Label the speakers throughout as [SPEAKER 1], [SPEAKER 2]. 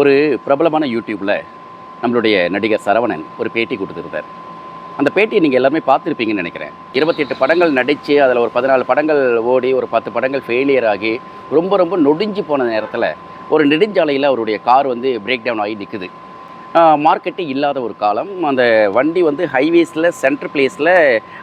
[SPEAKER 1] ஒரு பிரபலமான யூடியூப்பில் நம்மளுடைய நடிகர் சரவணன் ஒரு பேட்டி கொடுத்துருந்தார். அந்த பேட்டியை நீங்கள் எல்லாமே பார்த்துருப்பீங்கன்னு நினைக்கிறேன். இருபத்தெட்டு படங்கள் நடித்து அதில் ஒரு பதினாலு படங்கள் ஓடி ஒரு பத்து படங்கள் ஃபெயிலியர் ஆகி ரொம்ப ரொம்ப நொடிஞ்சு போன நேரத்தில் ஒரு நெடுஞ்சாலையில் அவருடைய கார் வந்து பிரேக் டவுன் ஆகி நிற்குது மார்க்கெட்டு இல்லாத ஒரு காலம். அந்த வண்டி வந்து ஹைவேஸில் சென்ட்ரு பிளேஸில்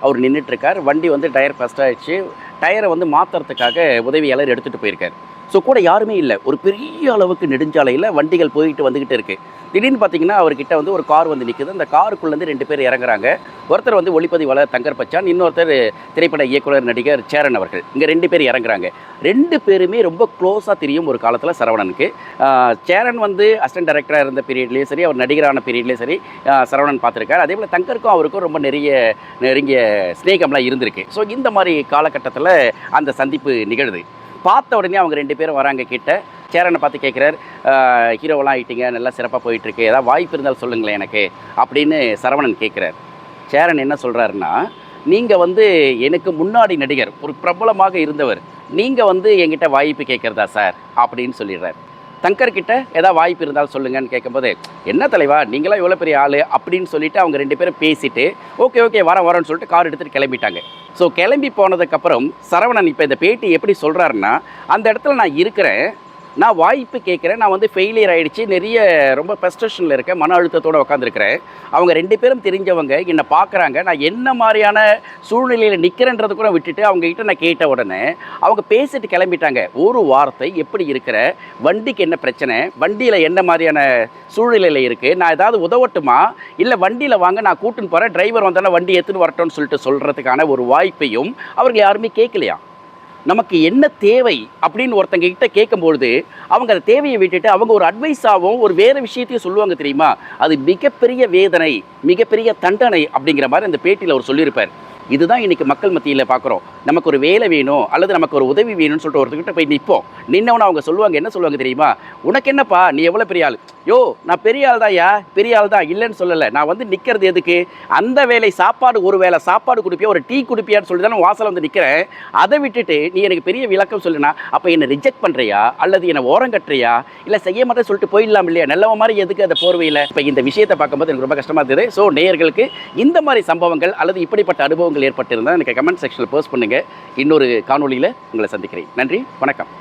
[SPEAKER 1] அவர் நின்றுட்டுருக்கார் வண்டி வந்து டயர் ஃபஸ்ட் ஆகிடுச்சு டயரை வந்து மாற்றுறதுக்காக உதவியாளர் எடுத்துகிட்டு போயிருக்கார். ஸோ கூட யாருமே இல்லை. ஒரு பெரிய அளவுக்கு நெடுஞ்சாலையில் வண்டிகள் போயிட்டு வந்துக்கிட்டு இருக்குது திடீர்னு பார்த்தீங்கன்னா அவர்கிட்ட வந்து ஒரு கார் வந்து நிற்குது அந்த காருக்குள்ளேருந்து ரெண்டு பேர் இறங்குறாங்க. ஒருத்தர் வந்து ஒளிப்பதிவாளர் தங்கர் பச்சான் இன்னொருத்தர் திரைப்பட இயக்குனர் நடிகர் சேரன் அவர்கள். இங்கே ரெண்டு பேர் இறங்குறாங்க. ரெண்டு பேருமே ரொம்ப க்ளோஸாக தெரியும் ஒரு காலத்தில் சரவணனுக்கு. சேரன் வந்து அசிஸ்டன்ட் டைரக்டராக இருந்த பீரியட்லேயும் சரி அவர் நடிகரான பீரியட்லேயும் சரி சரவணன் பார்த்துருக்காரு அதே போல் தங்கருக்கும் அவருக்கும் ரொம்ப நிறைய நெருங்கிய ஸ்நேகம்லாம் இருந்திருக்கு. ஸோ இந்த மாதிரி காலகட்டத்தில் அந்த சந்திப்பு நிகழுது. பார்த்த உடனே அவங்க ரெண்டு பேரும் வராங்க கிட்ட. சேரனை பார்த்து கேட்குறார் ஹீரோவெல்லாம் ஆகிட்டீங்க நல்லா சிறப்பாக போயிட்டுருக்கு. ஏதாவது வாய்ப்பு இருந்தால் சொல்லுங்களேன் எனக்கு அப்படின்னு சரவணன் கேட்குறார். சேரன் என்ன சொல்கிறாருன்னா நீங்கள் வந்து எனக்கு முன்னாடி நடிகர் ஒரு பிரபலமாக இருந்தவர் நீங்கள் வந்து என்கிட்ட வாய்ப்பு கேட்குறதா சார்? அப்படின்னு சொல்லிடுறார். தங்கர்கிட்ட ஏதாவது வாய்ப்பு இருந்தால் சொல்லுங்கன்னு கேட்கும்போது என்ன தலைவா நீங்களாம் இவ்வளோ பெரிய ஆள் அப்படின்னு சொல்லிட்டு அவங்க ரெண்டு பேரும் பேசிட்டு ஓகே ஓகே வரேன் வரேன்னு சொல்லிட்டு கார் எடுத்துகிட்டு கிளம்பிட்டாங்க. ஸோ கிளம்பி போனதுக்கப்புறம் சரவணன் இப்போ இந்த பேட்டி எப்படி சொல்கிறாருன்னா அந்த இடத்துல நான் இருக்கிறேன் நான் வாய்ப்பு கேட்குறேன். நான் வந்து ஃபெயிலியர் ஆகிடுச்சு நிறைய ரொம்ப பெஸ்டேஷனில் இருக்கேன். மன அழுத்தத்தோடு உட்காந்துருக்கிறேன் அவங்க ரெண்டு பேரும் தெரிஞ்சவங்க என்னை பார்க்குறாங்க நான் என்ன மாதிரியான சூழ்நிலையில் நிற்கிறேன்றது கூட விட்டுட்டு அவங்ககிட்ட நான் கேட்ட உடனே அவங்க பேசிட்டு கிளம்பிட்டாங்க. ஒரு வார்த்தை எப்படி இருக்கிற? வண்டிக்கு என்ன பிரச்சனை? வண்டியில் என்ன மாதிரியான சூழ்நிலையில் இருக்குது நான் ஏதாவது உதவட்டுமா? இல்லை வண்டியில் வாங்க நான் கூட்டின்னு போகிறேன் டிரைவர் வந்தாலும் வண்டி எடுத்துன்னு வரட்டும்னு சொல்லிட்டு சொல்கிறதுக்கான ஒரு வாய்ப்பையும் அவர்கள் யாருமே கேட்கலையா? நமக்கு என்ன தேவை அப்படின்னு ஒருத்தங்க கிட்ட கேட்கும்பொழுது அவங்க அந்த தேவையை விட்டுட்டு அவங்க ஒரு அட்வைஸாகவும் ஒரு வேறு விஷயத்தையும் சொல்லுவாங்க தெரியுமா? அது மிகப்பெரிய வேதனை மிகப்பெரிய தண்டனை அப்படிங்கிற மாதிரி அந்த பேட்டியில் அவர் சொல்லியிருப்பார். இதுதான் இன்னைக்கு மக்கள் மத்தியில் பார்க்குறோம் நமக்கு ஒரு வேலை வேணும் அல்லது நமக்கு ஒரு உதவி வேணும்னு சொல்லிட்டு ஒருத்தர்கிட்ட போய் நிற்போம் நின்னவன அவங்க சொல்லுவாங்க என்ன சொல்லுவாங்க தெரியுமா? உனக்கு என்னப்பா? நீ எவ்வளோ பெரிய ஆள். யோ நான் பெரிய ஆள் தான்யா பெரிய ஆள் தான் இல்லைன்னு சொல்லலை. நான் வந்து நிற்கிறது எதுக்கு? அந்த வேலை சாப்பாடு ஒரு வேளை சாப்பாடு கொடுப்பியா ஒரு டீ குடிப்பியான்னு சொல்லி தான் வாசல் வந்து நிற்கிறேன் அதை விட்டுட்டு நீ எனக்கு பெரிய விளக்கம் சொல்லுனா அப்போ என்னை ரிஜெக்ட் பண்ணுறியா அல்லது என்னை ஓரம் கட்டுறியா? இல்லை செய்ய மாட்டேன் சொல்லிட்டு போயிடலாம் இல்லையா? நல்லவ மாதிரி எதுக்கு அதை போர்வையில்? இப்போ இந்த விஷயத்தை பார்க்கும்போது எனக்கு ரொம்ப கஷ்டமாக இருந்தது. ஸோ நேயர்களுக்கு இந்த மாதிரி சம்பவங்கள் அல்லது இப்படிப்பட்ட அனுபவங்கள் ஏற்பட்டிருந்தால் எனக்கு கமெண்ட் செக்ஷனில் போஸ்ட் பண்ணுங்கள் இன்னொரு காணொலியில் உங்களை சந்திக்கிறேன். நன்றி. வணக்கம்.